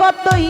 কতই